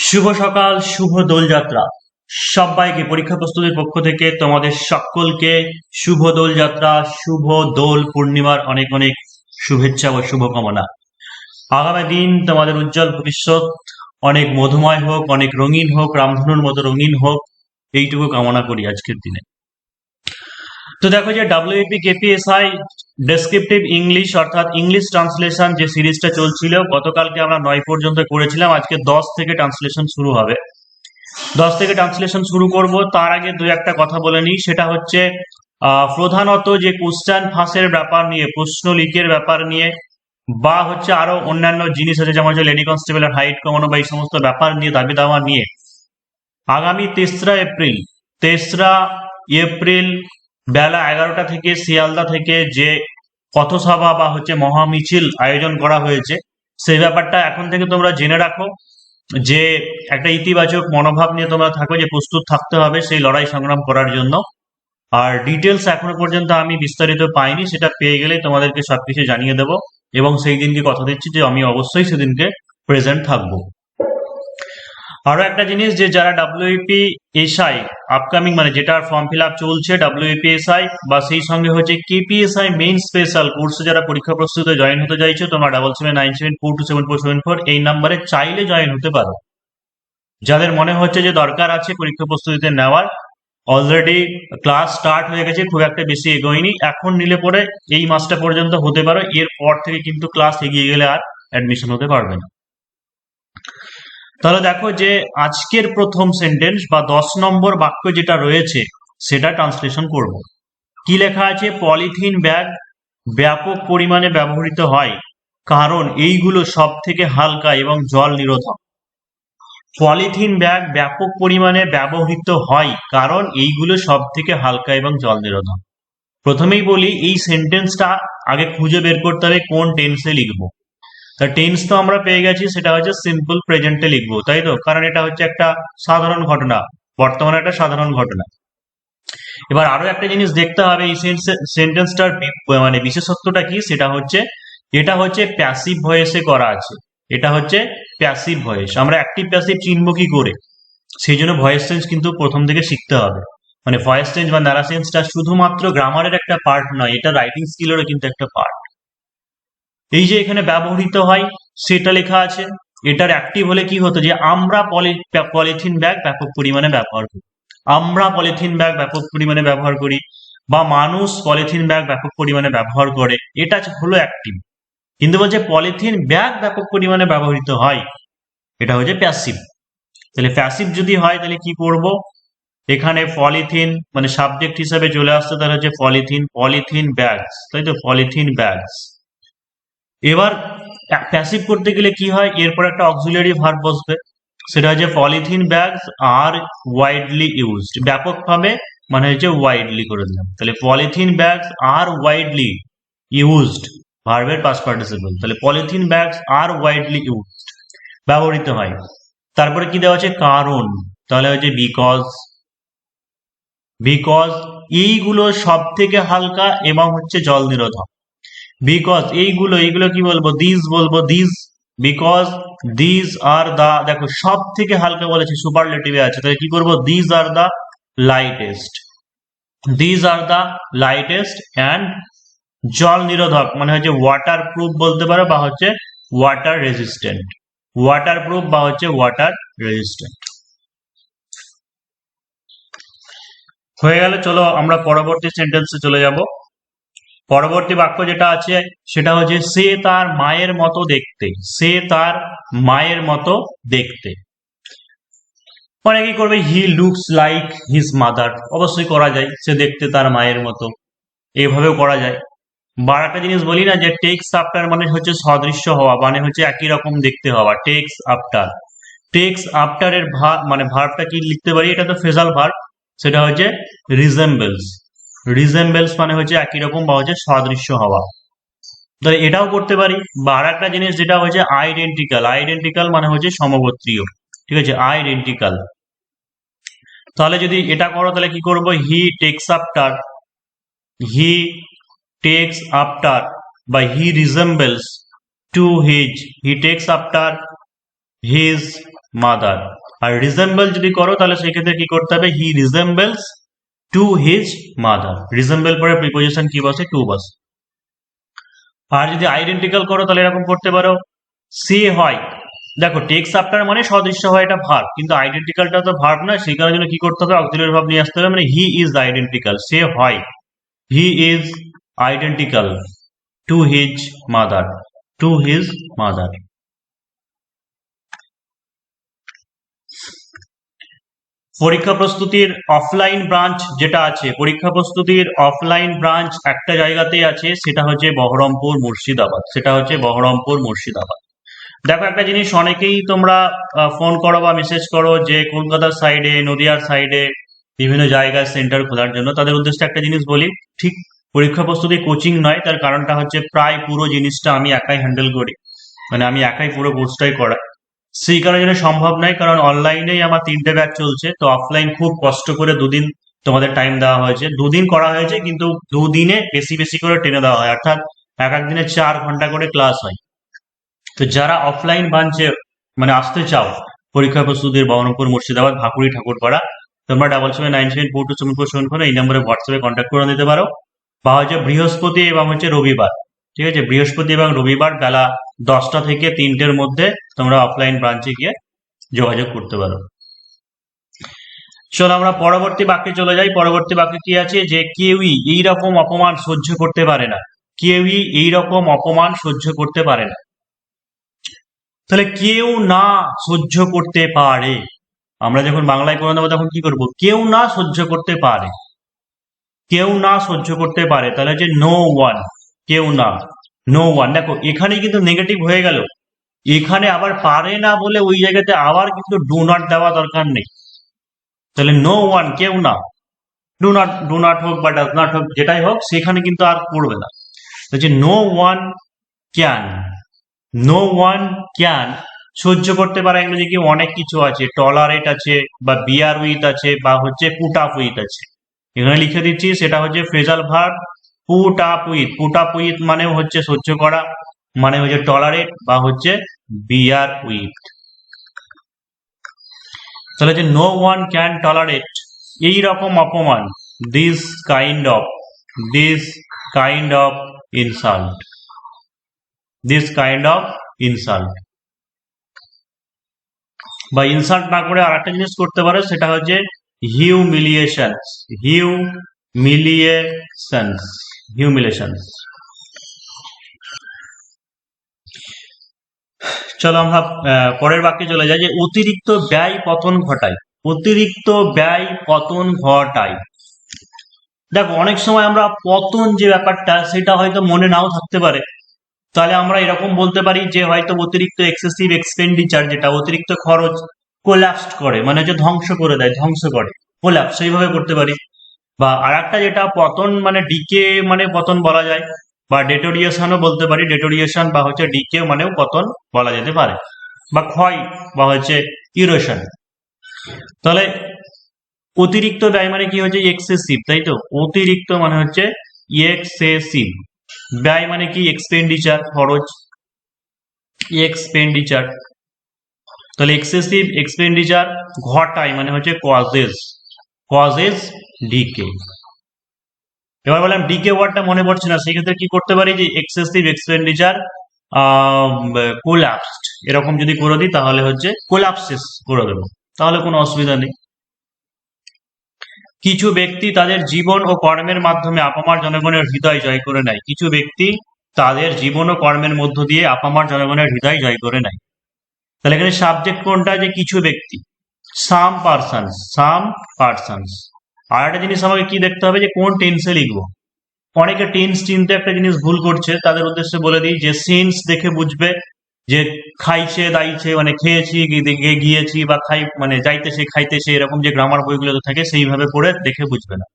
শুভ সকাল, শুভ দোলযাত্রা। সবাইকে পরীক্ষা প্রস্তুতির পক্ষ থেকে তোমাদের সকলকে শুভ দোলযাত্রা, শুভ দোল পূর্ণিমার অনেক অনেক শুভেচ্ছা ও শুভকামনা। আগামী দিন তোমাদের উজ্জ্বল ভবিষ্যৎ অনেক মধুময় হোক, অনেক রঙিন হোক, রামধনুর মতো রঙিন হোক, এইটুকু কামনা করি আজকের দিনে। তো দেখো যে ডাব্লিউপি কেপিএসআই ডেসক্রিপটিভ ইংলিশ অর্থাৎ ইংলিশ ট্রান্সলেশন যে সিরিজটা চলছিল, গতকালকে আমরা নয় পর্যন্ত করেছিলাম, আজকে দশ থেকে ট্রান্সলেশন শুরু হবে। দশ থেকে ট্রান্সলেশন শুরু করব, তার আগে দু একটা কথা বলে নিই, সেটা হচ্ছে প্রধানত যে কোশ্চেন ফাঁসের ব্যাপার নিয়ে, প্রশ্ন লিকের ব্যাপার নিয়ে, বা হচ্ছে আরও অন্যান্য জিনিস আছে, যেমন হচ্ছে লেডি কনস্টেবলের হাইট কমানো বা এই সমস্ত ব্যাপার নিয়ে, দাবি দাওয়া নিয়ে। আগামী তেসরা এপ্রিল তেসরা এপ্রিল বেলা এগারোটা থেকে শিয়ালদা থেকে যে পথসভা বা হচ্ছে মহামিছিল আয়োজন করা হয়েছে, সেই ব্যাপারটা এখন থেকে তোমরা জেনে রাখো যে একটা ইতিবাচক মনোভাব নিয়ে তোমরা থাকো যে প্রস্তুত থাকতে হবে সেই লড়াই সংগ্রাম করার জন্য। আর ডিটেলস এখনও পর্যন্ত আমি বিস্তারিত পাইনি, সেটা পেয়ে গেলে তোমাদেরকে সবকিছু জানিয়ে দেবো এবং সেই দিনকে কথা দিচ্ছি যে আমি অবশ্যই সেদিনকে প্রেজেন্ট থাকব। আরও একটা জিনিস যে যারা ডাব্লিউপি এসআই আপকামিং মানে যেটার ফর্ম ফিল আপ চলছে ডাব্লিউপি এসআই বা সেই সঙ্গে হচ্ছে কেপিএসআই মেইন স্পেশাল কোর্সে যারা পরীক্ষা প্রস্তুতে জয়েন হতে চাইছো, তোমরা double seven nine seven four two seven four seven four এই নাম্বারে চাইলে জয়েন হতে পারো। যাদের মনে হচ্ছে যে দরকার আছে পরীক্ষা প্রস্তুতিতে নেওয়ার অলরেডি ক্লাস স্টার্ট হয়ে গেছে, খুব একটা বেশি এগোয়নি, এখন নিলে পরে এই মাসটা পর্যন্ত হতে পারো এর পর থেকে কিন্তু ক্লাস এগিয়ে গেলে আর অ্যাডমিশন হতে পারবে না। তাহলে দেখো যে আজকের প্রথম সেন্টেন্স বা দশ নম্বর বাক্য যেটা রয়েছে, সেটা ট্রান্সলেশন করব। কি লেখা আছে? পলিথিন ব্যাগ ব্যাপক পরিমাণে ব্যবহৃত হয়, কারণ এইগুলো সব থেকে হালকা এবং জল নিরোধক। পলিথিন ব্যাগ ব্যাপক পরিমাণে ব্যবহৃত হয়, কারণ এইগুলো সব থেকে হালকা এবং জল নিরোধক। প্রথমেই বলি, এই সেন্টেন্সটা আগে খুঁজে বের করতে হবে, কোন টেন্সে লিখব। তা টেন্স তো আমরা পেয়ে গেছি, সেটা হচ্ছে সিম্পল প্রেজেন্টে লিখব, তাই তো? কারণ এটা হচ্ছে একটা সাধারণ ঘটনা, বর্তমানে একটা সাধারণ ঘটনা। এবার আরও একটা জিনিস দেখতে হবে, এই সেন্টেন্সটার মানে বিশেষত্বটা কি? সেটা হচ্ছে, এটা হচ্ছে প্যাসিভ ভয়েসে করা আছে। এটা হচ্ছে প্যাসিভ ভয়েস আমরা অ্যাক্টিভ প্যাসিভ চিনবো কি করে? সেই জন্য ভয়েস চেঞ্জ কিন্তু প্রথম থেকে শিখতে হবে। মানে ভয়েস চেঞ্জ বা ন্যারাসেন্সটা শুধুমাত্র গ্রামারের একটা পার্ট নয়, এটা রাইটিং স্কিলেরও কিন্তু একটা পার্ট এই যে এখানে ব্যবহৃত হয়, সেটা লেখা আছে, এটার অ্যাক্টিভ হলে কি হতো যে আমরা পলিথিন ব্যাগ ব্যাপক পরিমাণে ব্যবহার করি। আমরা পলিথিন ব্যাগ ব্যাপক পরিমাণে ব্যবহার করি বা মানুষ পলিথিন ব্যাগ ব্যাপক পরিমাণে ব্যবহার করে, এটা হলো অ্যাক্টিভ কিন্তু বলছে পলিথিন ব্যাগ ব্যাপক পরিমাণে ব্যবহৃত হয়, এটা হচ্ছে প্যাসিভ তাহলে প্যাসিভ যদি হয়, তাহলে কি করব? এখানে পলিথিন মানে সাবজেক্ট হিসাবে চলে আসছে, তাহলে হচ্ছে পলিথিন পলিথিন ব্যাগস তাই তো? পলিথিন ব্যাগস এবার প্যাসিভ করতে গেলে কি হয়? এরপর একটা অক্সিলারি ভার্ব বসবে। সেটা হচ্ছে polythene bags are widely used ব্যাপকভাবে মানে হচ্ছে ওয়াইডলি করে দিলাম। তাহলে polythene bags are widely used ভার্বের পাস পার্টিসিপল তাহলে polythene bags are widely used ব্যবহৃত হয়। তারপরে কি দেওয়া আছে? কারণ। তাহলে হচ্ছে বিকজ বিকজ এইগুলো সব থেকে হালকা এবং হচ্ছে জল নিরোধক। বিকজ এইগুলো এইগুলো কি বলব? দিস বলব this because this are the দেখো সব থেকে হালকা বলেছে সুপারলেটিভে আছে। তাহলে কি করব? This are the lightest this are the lightest and জল নিরোধক মানে হচ্ছে ওয়াটার প্রুফ বলতে পারো বা হচ্ছে ওয়াটার রেজিস্ট্যান্ট ওয়াটার প্রুফ বা হচ্ছে ওয়াটার রেজিস্ট্যান্ট হয়ে গেলে, চলো আমরা পরবর্তী সেন্টেন্সে চলে যাব। পরবর্তী বাক্য যেটা আছে, সেটা হচ্ছে, সে তার মায়ের মতো দেখতে। সে তার মায়ের মতো দেখতে। কি করবে, he looks like his mother. অবশ্যই করা যায়, সে দেখতে তার মায়ের মতো। এভাবেও করা যায়। বা একটা জিনিস বলি না যে টেক্স আফটার মানে হচ্ছে সদৃশ্য হওয়া মানে হচ্ছে একই রকম দেখতে হওয়া টেক্স আফটার। টেক্স আফটার এর ভার মানে ভার্বটা কি লিখতে পারি? এটা তো ফেজাল ভার্ব সেটা হচ্ছে রিজেম্বলস রিজেম্বলস মানে হচ্ছে একই রকম বা হচ্ছে সাদৃশ্য হওয়া। তাহলে এটাও করতে পারি, বা আর একটা জিনিস যেটা হচ্ছে আইডেন্টিক্যাল আইডেন্টিক্যাল মানে হচ্ছে সমগোত্রীয়, ঠিক আছে? আইডেন্টিক্যাল তাহলে যদি এটা করো, তাহলে কি করব? He takes after he takes after বা he resembles to his he takes after his mother R resemble যদি করো, তাহলে সেক্ষেত্রে কি করতে হবে? He resembles to his mother resemble পরে প্রিপোজিশন কি বসে? টু বসে। আর যদি আইডেন্টিক্যাল করো, তাহলে এরকম করতে পারো। সে হয়। দেখো টেক্স আফটার মানে সদৃশ্য হয়, এটা ভার্ব কিন্তু আইডেন্টিক্যালটা তো ভার্ব না সেই কারণে কি করতে হবে? অক্সিলারি ভার্ব নিয়ে আসতে হবে মানে হি ইজ আইডেন্টিক্যাল সে হয়। He is identical to his mother to his mother পরীক্ষা প্রস্তুতির অফলাইন ব্রাঞ্চ যেটা আছে, পরীক্ষা প্রস্তুতির অফলাইন ব্রাঞ্চ একটা জায়গাতেই আছে, সেটা হচ্ছে বহরমপুর মুর্শিদাবাদ। সেটা হচ্ছে বহরমপুর মুর্শিদাবাদ। দেখো একটা জিনিস, অনেকেই তোমরা ফোন করো বা মেসেজ করো যে কলকাতার সাইডে নদিয়ার সাইডে বিভিন্ন জায়গায় সেন্টার খোলার জন্য। তাদের উদ্দেশ্যে একটা জিনিস বলি, ঠিক পরীক্ষা প্রস্তুতি কোচিং নয়, তার কারণটা হচ্ছে প্রায় পুরো জিনিসটা আমি একাই হ্যান্ডেল করি। মানে আমি একাই পুরো কোর্সটাই করা সেই কারণে যেন সম্ভব নয়, কারণ অনলাইনেই আমার তিনটে ব্যাচ চলছে, তো অফলাইন খুব কষ্ট করে দুদিন তোমাদের টাইম দেওয়া হয়েছে। দুদিন করা হয়েছে, কিন্তু দুদিনে বেশি বেশি করে টেনে দেওয়া হয়, অর্থাৎ এক এক দিনে চার ঘণ্টা করে ক্লাস হয়। তো যারা অফলাইন ব্রাঞ্চে মানে আসতে চাও, পরীক্ষা প্রস্তুতির বহরমপুর, মুর্শিদাবাদ, ভাকুড়ি, ঠাকুরপাড়া, তোমরা double seven nine seven four two seven four seven four এই নম্বরে হোয়াটসঅ্যাপে কন্ট্যাক্ট করে নিতে পারো। বা হচ্ছে বৃহস্পতি এবং হচ্ছে রবিবার, ঠিক আছে? বৃহস্পতি এবং রবিবার বেলা দশটা থেকে তিনটের মধ্যে তোমরা অফলাইন ব্রাঞ্চে গিয়ে যোগাযোগ করতে পারো। চলো আমরা পরবর্তী বাক্যে চলে যাই। পরবর্তী বাক্যে কি আছে? যে কেউই এইরকম অপমান সহ্য করতে পারে না। কেউই এইরকম অপমান সহ্য করতে পারে না। তাহলে কেউ না সহ্য করতে পারে। আমরা যখন বাংলায় করে নেব তখন কি করব? কেউ না সহ্য করতে পারে। কেউ না সহ্য করতে পারে। তাহলে হচ্ছে নো ওয়ান কেউ না। নো ওয়ান দেখো এখানে কিন্তু নেগেটিভ হয়ে গেল। এখানে আবার পারে না বলে ওই জায়গাতে আবার কিন্তু ডু নট দেওয়া দরকার নেই। তাহলে নো ওয়ান কেউ না। ডু নট ডু নট হোক বা ডাজ নট হোক, যেটাই হোক, সেখানে কিন্তু আর পড়বে না। হচ্ছে no one can no one can সহ্য করতে পারে ইংরেজি কি অনেক কিছু আছে। টলারেট আছে, বা বিয়ার উইথ আছে, বা হচ্ছে পুট আপ উইথ আছে। এখানে লিখে দিচ্ছি, সেটা হচ্ছে phrasal verb put up with put up with মানে হচ্ছে সহ্য করা মানে হচ্ছে টলারেট বা হচ্ছে বিয়ার উইথ তাহলে যে নো ওয়ান ক্যান টলারেট এই রকম অপমান this kind of this kind of insult this kind of insult বা ইনসাল্ট না করে আর একটা জিনিস করতে পারো, সেটা হচ্ছে হিউমিলিয়েশন হিউমিলিয়েশন হিউমিলেশন চলো আমরা পরের বাক্যে চলে যাই যে অতিরিক্ত ব্যয় পতন ঘটায়। অতিরিক্ত ব্যয় পতন ঘটায়। দেখো, অনেক সময় আমরা পতন যে ব্যাপারটা, সেটা হয়তো মনে নাও থাকতে পারে। তাহলে আমরা এরকম বলতে পারি যে হয়তো অতিরিক্ত এক্সেসিভ এক্সপেন্ডিচার যেটা অতিরিক্ত খরচ কোল্যাপসড করে মানে যে ধ্বংস করে দেয়, ধ্বংস করে। কোল্যাপস সেইভাবে করতে পারি। বা আর একটা যেটা পতন মানে ডিকে মানে পতন বলা যায়, বা ডেটোরিয়েশনও বলতে পারি ডেটোরিয়েশন বা হচ্ছে ডিকে মানেও পতন বলা যেতে পারে, বা ক্ষয় বা হচ্ছে ইরোশন তাহলে অতিরিক্ত ব্যয় মানে কি হচ্ছে এক্সেসিভ তাই তো? অতিরিক্ত মানে হচ্ছে এক্সেসিভ ব্যয় মানে কি? এক্সপেন্ডিচার খরচ। এক্সপেন্ডিচার তাহলে এক্সেসিভ এক্সপেন্ডিচার ঘটায় মানে হচ্ছে কজেস কজেস ডিকে এবার বললাম ডিকে ওয়ার্ডটা মনে পড়ছে না, সেক্ষেত্রে কি করতে পারি যে এক্সেসিভ এক্সপেন্ডিচার কোলাপসড এরকম যদি করে দিই তাহলে হচ্ছে কোলাপসিস করে দেবো। তাহলে কোনো অসুবিধা নেই। কিছু ব্যক্তি তাদের জীবন ও কর্মের মাধ্যমে আপামার জনগণের হৃদয় জয় করে নেয়। কিছু ব্যক্তি তাদের জীবন ও কর্মের মধ্য দিয়ে আপামার জনগণের হৃদয় জয় করে নেয়। তাহলে এখানে সাবজেক্ট কোনটা? যে কিছু ব্যক্তি সাম পার্সনস সাম পার্সনস আর একটা জিনিস আমাকে কি দেখতে হবে যে কোন টেন্সে লিখব? অনেকে টেন্স চিনতে একটা জিনিস ভুল করছে, তাদের উদ্দেশ্যে বলে দিই যে সেন্স দেখে বুঝবে যে খাইছে, দাইছে মানে খেয়েছি গিয়েছি বা খাই মানে যাইতেছে, খাইতেছে, এরকম যে গ্রামার বইগুলোতে থাকে সেইভাবে পড়ে দেখে বুঝবে না।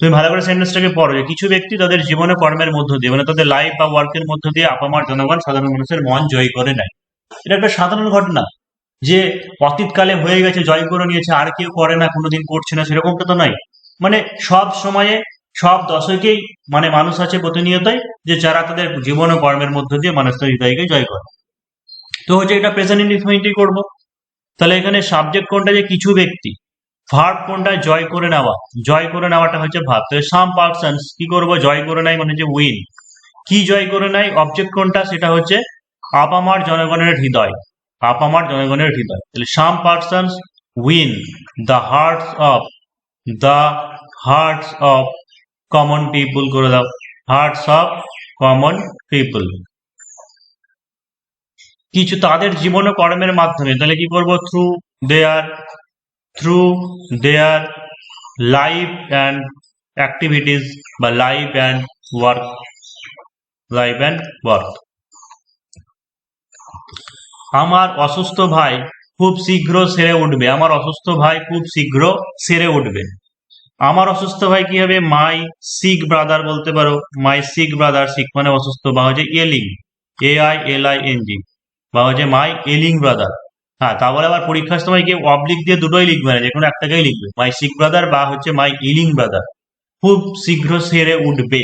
তুমি ভালো করে সেন্টেন্সটাকে পড়ো যে কিছু ব্যক্তি তাদের জীবনে কর্মের মধ্য দিয়ে মানে তাদের লাইফ বা ওয়ার্কের মধ্য দিয়ে আপামার জনগণ সাধারণ মানুষের মন জয় করে নেয়। এটা একটা সাধারণ ঘটনা। যে অতীতকালে হয়ে গেছে, জয় করে নিয়েছে, আর কেউ করে না, কোনোদিন করছে না, সেরকমটা তো নয়। মানে সব সময়ে, সব দশকেই মানে মানুষ আছে প্রতিনিয়তই, যে যারা তাদের জীবন ও কর্মের মধ্য দিয়ে মানুষের হৃদয়কে জয় করে। তো হচ্ছে এটা প্রেজেন্ট ইনডিফিনিটি করব। তাহলে এখানে সাবজেক্ট কোনটা যে কিছু ব্যক্তি ভার্ব কোনটা জয় করে নেওয়া, জয় করে নেওয়াটা হচ্ছে ভাব তাহলে সাম পার্সনস কি করব? জয় করে নেয় মানে যে উইন কি জয় করে নেয়? অবজেক্ট কোনটা? সেটা হচ্ছে আপামার জনগণের হৃদয়। আপামার জনগণের হৃদয়। তাহলে some persons win the hearts of the hearts of common people করে দাও। হার্টস অফ কমন পিপুল কিছু তাদের জীবন ও কর্মের মাধ্যমে, তাহলে কি করব? Through their through their life and activities বা life and work life and work আমার অসুস্থ ভাই খুব শীঘ্র সেরে উঠবে। আমার অসুস্থ ভাই খুব শীঘ্র সেরে উঠবে। আমার অসুস্থ ভাই কি হবে? মাই সিক ব্রাদার বলতে পারো। মাই সিক ব্রাদার সিক মানে অসুস্থ। বা হচ্ছে ailing. A I L I N G বা হচ্ছে মাই এলিং ব্রাদার। হ্যাঁ তারপরে আবার পরীক্ষার সময় গিয়ে অবলিক দিয়ে দুটোই লিখবে না, যে কোনো একটাকেই লিখবে। মাই সিক ব্রাদার বা হচ্ছে মাই ইলিং ব্রাদার। খুব শীঘ্র সেরে উঠবে।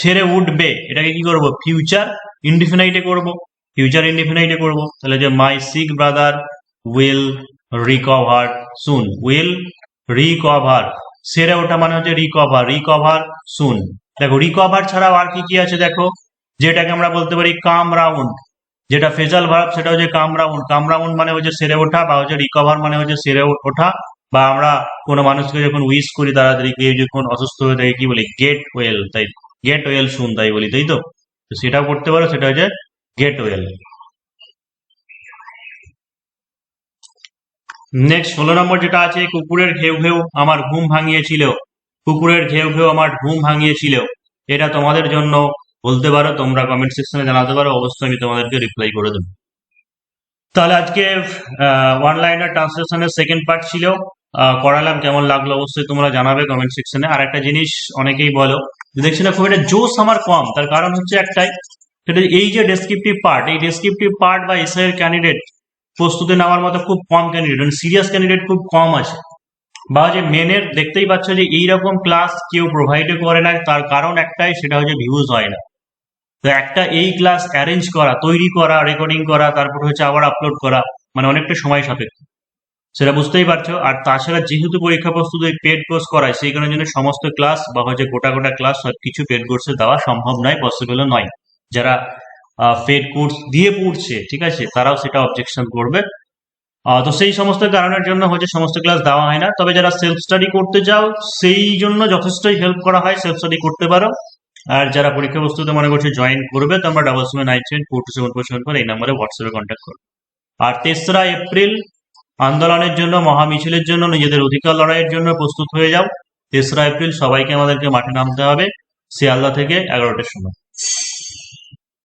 সেরে উঠবে। এটাকে কি করব? ফিউচার ইনডিফিনাইটে করব। ফিউচার ইনডিফিনাইটে করব। তাহলে যে my sick brother will recover soon will recover সেরে ওঠা মানে হচ্ছে রিকভার রিকভার সুন দেখো রিকভার ছাড়াও আর কি কি আছে দেখো? যেটাকে আমরা বলতে পারি কাম রাউন্ড যেটা ফেজাল ভার্ব সেটা হচ্ছে কাম রাউন্ড কাম রাউন্ড মানে হচ্ছে সেরে ওঠা বা হচ্ছে রিকভার মানে হচ্ছে সেরে ওঠা বা আমরা কোনো মানুষকে যখন উইশ করি তাড়াতাড়ি কেউ যখন অসুস্থ হয়ে থাকে, কি বলি? গেট ওয়েল তাই। গেট ওয়েল শুন তাই বলি, তাই তো সেটাও করতে পারো, সেটা হচ্ছে গেট ওয়েল নেক্সট ষোলো নম্বর যেটা আছে, কুকুরের ঘেউ ঘেউ আমার ঘুম ভাঙিয়েছিল। কুকুরের ঘেউ ঘেউ আমার ঘুম ভাঙিয়েছিল। এটা তোমাদের জন্য বলতে পারো, তোমরা কমেন্ট সেকশনে জানাতে পারো, অবশ্যই আমি তোমাদেরকে রিপ্লাই করে দেবো। তাহলে আজকে ওয়ান লাইনার ট্রান্সলেশনের সেকেন্ড পার্ট ছিল। করালাম কেমন লাগল, অবশ্যই তোমরা জানাবে কমেন্ট সেকশনে আর একটা জিনিস অনেকেই বলো, দেখছি না, খুব একটা জোশ আমার কম। তার কারণ হচ্ছে একটাই সেটা এই যে ডেসক্রিপটিভ পার্ট এই ডেসক্রিপটিভ পার্ট বা এসআইয়ের ক্যান্ডিডেট প্রস্তুতি নেওয়ার মতো খুব কম ক্যান্ডিডেট মানে সিরিয়াস ক্যান্ডিডেট খুব কম আছে। বা যে মেনের দেখতেই পাচ্ছ যে এইরকম ক্লাস কেউ প্রোভাইডে করে না, তার কারণ একটাই, সেটা হচ্ছে ভিউজ হয় না। তো একটা এই ক্লাস অ্যারেঞ্জ করা, তৈরি করা রেকর্ডিং করা, তারপর হচ্ছে আবার আপলোড করা মানে অনেকটা সময় সাপেক্ষ। সেটা বুঝতেই পারছ। আর তাছাড়া যেহেতু পরীক্ষা প্রস্তুতি পেড কোর্স করায়, সেই কারণে জন্য সমস্ত ক্লাস বা হচ্ছে গোটা গোটা ক্লাস সব কিছু পেড কোর্সে দেওয়া সম্ভব নয় পসিবলও নয়। যারা পেড কোর্স দিয়ে পড়ছে, ঠিক আছে, তারাও সেটা অবজেকশন করবে। তো সেই সমস্ত কারণের জন্য হচ্ছে সমস্ত ক্লাস দেওয়া হয় না। তবে যারা সেলফ স্টাডি করতে চাও, সেই জন্য যথেষ্টই হেল্প করা হয় সেলফ স্টাডি করতে পারো। আর যারা পরীক্ষা প্রস্তুতি মনে করছে জয়েন করবে, তোমরা double seven nine seven four two seven four seven four এই নাম্বারে হোয়াটসঅ্যাপে কন্ট্যাক্ট করো। আর তেসরা এপ্রিল আন্দোলনের জন্য, মহামিছিলের জন্য, নিজেদের অধিকার লড়াইয়ের জন্য প্রস্তুত হয়ে যাও। তেসরা এপ্রিল সবাইকে আমাদেরকে মাঠে নামতে হবে। শিয়ালদা থেকে এগারোটার সময়।